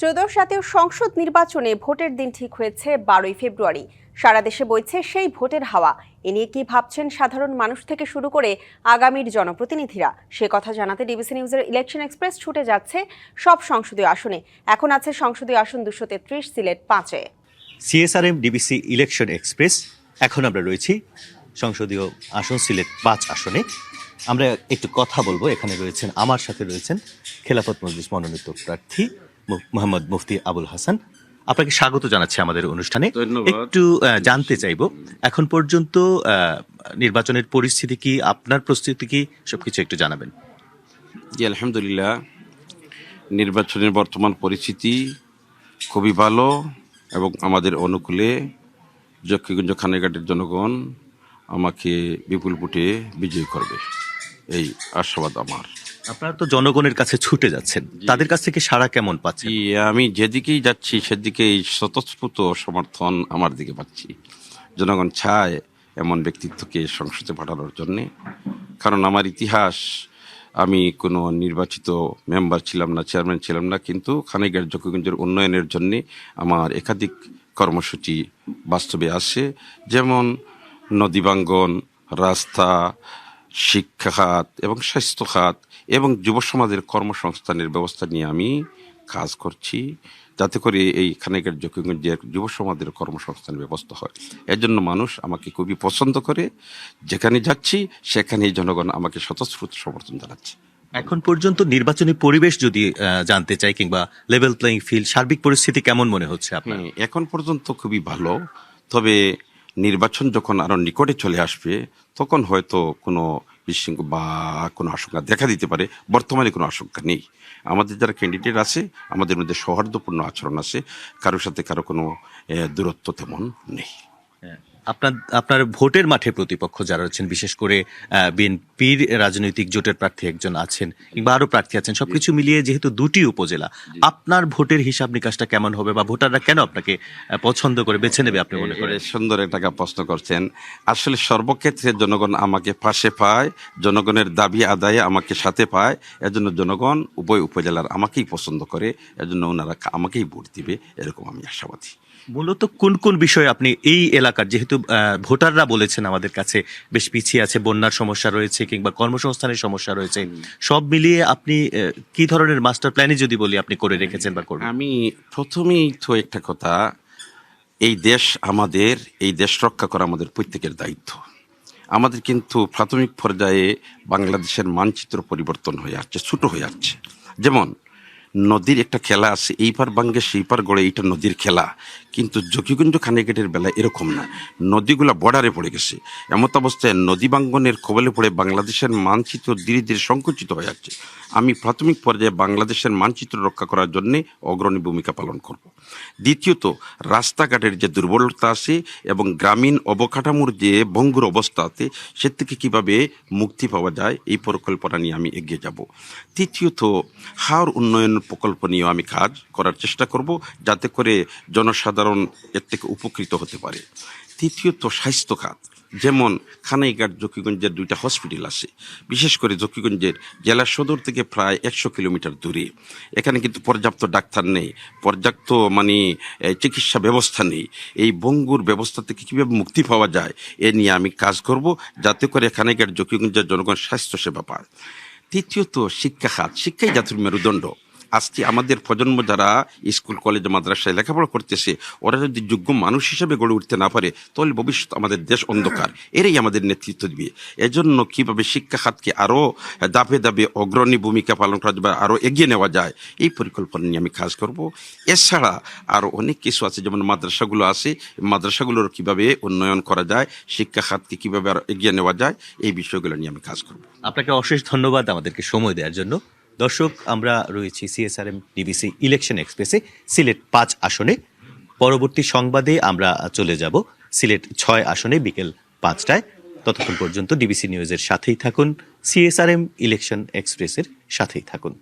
ত্রয়োদশ জাতীয় সংসদ নির্বাচনে ভোটের দিন ঠিক হয়েছে বারোই ফেব্রুয়ারি। সারা দেশে বইছে সেই ভোটের হাওয়া। এ নিয়ে কি ভাবছেন সাধারণ মানুষ থেকে শুরু করে আগামীর জনপ্রতিনিধিরা? সে কথা জানাতে ডিবিসি নিউজের ইলেকশন এক্সপ্রেস ছুটে যাচ্ছে সব সংসদীয় আসনে। এখন আছে সংসদীয় আসন দুশো তেত্রিশ, সিলেট পাঁচে। CSRM DBC election express. এখন আমরা রয়েছি সংসদীয় আসন সিলেট পাঁচ আসনে। আমরা একটু কথা বলব। এখানে রয়েছেন, আমার সাথে রয়েছেন খেলাফত মজলিস মনোনীত প্রার্থী মোহাম্মদ মুফতি আবুল হাসান। আপনাকে স্বাগত জানাচ্ছি আমাদের অনুষ্ঠানে। একটু জানতে চাইব এখন পর্যন্ত নির্বাচনের পরিস্থিতি কি আপনার প্রস্তুতি কি সবকিছু একটু জানাবেন। জি আলহামদুলিল্লাহ। নির্বাচনের বর্তমান পরিস্থিতি খুবই ভালো এবং আমাদের অনুকূলে। যক্ষীগঞ্জ খানেঘাটের জনগণ আমাকে বিপুল ভোটে বিজয়ী করবে। এই আশাবাদ আমার। আপনারা তো জনগণের কাছে ছুটে যাচ্ছেন। তাদের কাছ থেকে সাড়া কেমন পাচ্ছেন? জি আমি যেদিকেই যাচ্ছি সেদিকেই স্বতঃস্ফূর্ত সমর্থন আমার দিকে পাচ্ছি। জনগণ চায় এমন ব্যক্তিত্বকে সংসদে পাঠানোর জন্যে। কারণ আমার ইতিহাস আমি কোনো নির্বাচিত মেম্বার ছিলাম না চেয়ারম্যান ছিলাম না কিন্তু খানিকের জকিগঞ্জের উন্নয়নের জন্য আমার একাধিক কর্মসূচি বাস্তবে আসে। যেমন নদীবাঙ্গন রাস্তা শিক্ষা খাত এবং স্বাস্থ্য খাত এবং যুব সমাজের কর্মসংস্থানের ব্যবস্থা নিয়ে আমি কাজ করছি যাতে করে এই খানেকের জকিগঞ্জের যুব সমাজের কর্মসংস্থানের ব্যবস্থা হয়। এর জন্য মানুষ আমাকে খুবই পছন্দ করে। যেখানে যাচ্ছি সেখানেই জনগণ আমাকে স্বতঃস্ফূর্ত সমর্থন জানাচ্ছে। এখন পর্যন্ত নির্বাচনী পরিবেশ যদি জানতে চাই কিংবা লেভেল প্লেইং ফিল্ড সার্বিক পরিস্থিতি কেমন মনে হচ্ছে আপনার? হ্যাঁ, এখন পর্যন্ত খুবই ভালো। তবে নির্বাচন যখন আরও নিকটে চলে আসবে তখন হয়তো কোনো বিশৃঙ্খ বা কোনো আশঙ্কা দেখা দিতে পারে, বর্তমানে কোনো আশঙ্কা নেই আমাদের যারা ক্যান্ডিডেট আছে, আমাদের মধ্যে সৌহার্দ্যপূর্ণ আচরণ আছে, কারোর সাথে কারও কোনো দূরত্ব তেমন নেই। আপনার আপনার ভোটের মাঠে প্রতিপক্ষ যারা রয়েছেন বিশেষ করে বিএনপির রাজনৈতিক জোটের প্রার্থী একজন আছেন কিংবা আরও প্রার্থী আছেন সবকিছু মিলিয়ে যেহেতু দুটি উপজেলা আপনার ভোটের হিসাব নিকাশটা কেমন হবে বা ভোটাররা কেন আপনাকে পছন্দ করে বেছে নেবে আপনি মনে করেন? সুন্দর একটা প্রশ্ন করছেন। আসলে সর্বক্ষেত্রে জনগণ আমাকে পাশে পায় জনগণের দাবি আদায়ে আমাকে সাথে পায় এজন্য জনগণ উভয় উপজেলার আমাকেই পছন্দ করে এজন্য ওনারা আমাকেই ভোট দিবে এরকম আমি আশাবাদী। মূলত কোন কোন বিষয়ে আপনি এই এলাকার যেহেতু ভোটাররা বলেছেন আমাদের কাছে বেশ পিছিয়ে আছে বন্যার সমস্যা রয়েছে কিংবা কর্মসংস্থানের সমস্যা রয়েছে। সব মিলিয়ে আপনি কি ধরনের মাস্টার প্ল্যানই যদি বলি আপনি করে রেখেছেন বা করবেন আমি প্রথমেই তো একটা কথা এই দেশ আমাদের এই দেশ রক্ষা করা আমাদের প্রত্যেকের দায়িত্ব। আমাদের কিন্তু প্রাথমিক পর্যায়ে বাংলাদেশের মানচিত্র পরিবর্তন হয়ে আসছে ছোট হয়ে আসছে। যেমন নদীর একটা খেলা আছে, এই পার বাঙ্গে সেই পার গড়ে এইটা নদীর খেলা। কিন্তু জকিগঞ্জ খানেগেটের বেলা এরকম না। নদীগুলা বর্ডারে পড়ে গেছে। এমত অবস্থায় নদী বাঙ্গনের কবলে পড়ে বাংলাদেশের মানচিত্র ধীরে ধীরে সংকুচিত হয়ে যাচ্ছে। আমি প্রাথমিক পর্যায়ে বাংলাদেশের মানচিত্র রক্ষা করার জন্য অগ্রণী ভূমিকা পালন করব। দ্বিতীয়ত, রাস্তাঘাটের যে দুর্বলতা আছে এবং গ্রামীণ অবকাঠামোর যে ভঙ্গুর অবস্থা আছে, সে থেকে কীভাবে মুক্তি পাওয়া যায়, এই পরিকল্পনা নিয়ে আমি এগিয়ে যাব। তৃতীয়ত, হাওর উন্নয়ন প্রকল্প নিয়েও আমি কাজ করার চেষ্টা করব যাতে করে জনসাধারণ এর থেকে উপকৃত হতে পারে। তৃতীয়ত, স্বাস্থ্য খাত। যেমন খানাইঘাট, জকিগঞ্জের দুইটা হসপিটাল আছে। বিশেষ করে জকিগঞ্জের জেলা সদর থেকে প্রায় একশো কিলোমিটার দূরে। এখানে কিন্তু পর্যাপ্ত ডাক্তার নেই, পর্যাপ্ত মানে চিকিৎসা ব্যবস্থা নেই। এই বঙ্গুর ব্যবস্থা থেকে কীভাবে মুক্তি পাওয়া যায়, এ নিয়ে আমি কাজ করব যাতে করে খানাইঘাট, জকিগঞ্জের জনগণ স্বাস্থ্যসেবা পায়। তৃতীয়ত, শিক্ষা খাত। শিক্ষাই জাতির মেরুদণ্ড। আজকে আমাদের প্রজন্ম যারা স্কুল, কলেজ, মাদ্রাসায় লেখাপড়া করতেছে, ওরা যদি যোগ্য মানুষ হিসেবে গড়ে উঠতে না পারে, তাহলে ভবিষ্যৎ আমাদের দেশ অন্ধকার। এরাই আমাদের নেতৃত্ব দিবে। এজন্য কীভাবে শিক্ষা খাতকে আরও দাপে দাপে অগ্রণী ভূমিকা পালন করা যাবে আরও এগিয়ে নেওয়া যায়, এই পরিকল্পনা নিয়ে আমি কাজ করব। এছাড়া আরও অনেক কিছু আছে, যেমন মাদ্রাসাগুলো আছে মাদ্রাসাগুলোর কীভাবে উন্নয়ন করা যায়, শিক্ষা খাতকে কীভাবে আরও এগিয়ে নেওয়া যায়, এই বিষয়গুলো নিয়ে আমি কাজ করব। আপনাকে অশেষ ধন্যবাদ আমাদেরকে সময় দেওয়ার জন্য। দর্শক, আমরা রয়েছি সিএসআরএম ডিবিসি ইলেকশন এক্সপ্রেসে সিলেট পাঁচ আসনে। পরবর্তী সংবাদে আমরা চলে যাব সিলেট ছয় আসনে বিকেল পাঁচটায়। ততক্ষণ পর্যন্ত ডিবিসি নিউজের সাথেই থাকুন সিএসআরএম ইলেকশন এক্সপ্রেসের সাথেই থাকুন।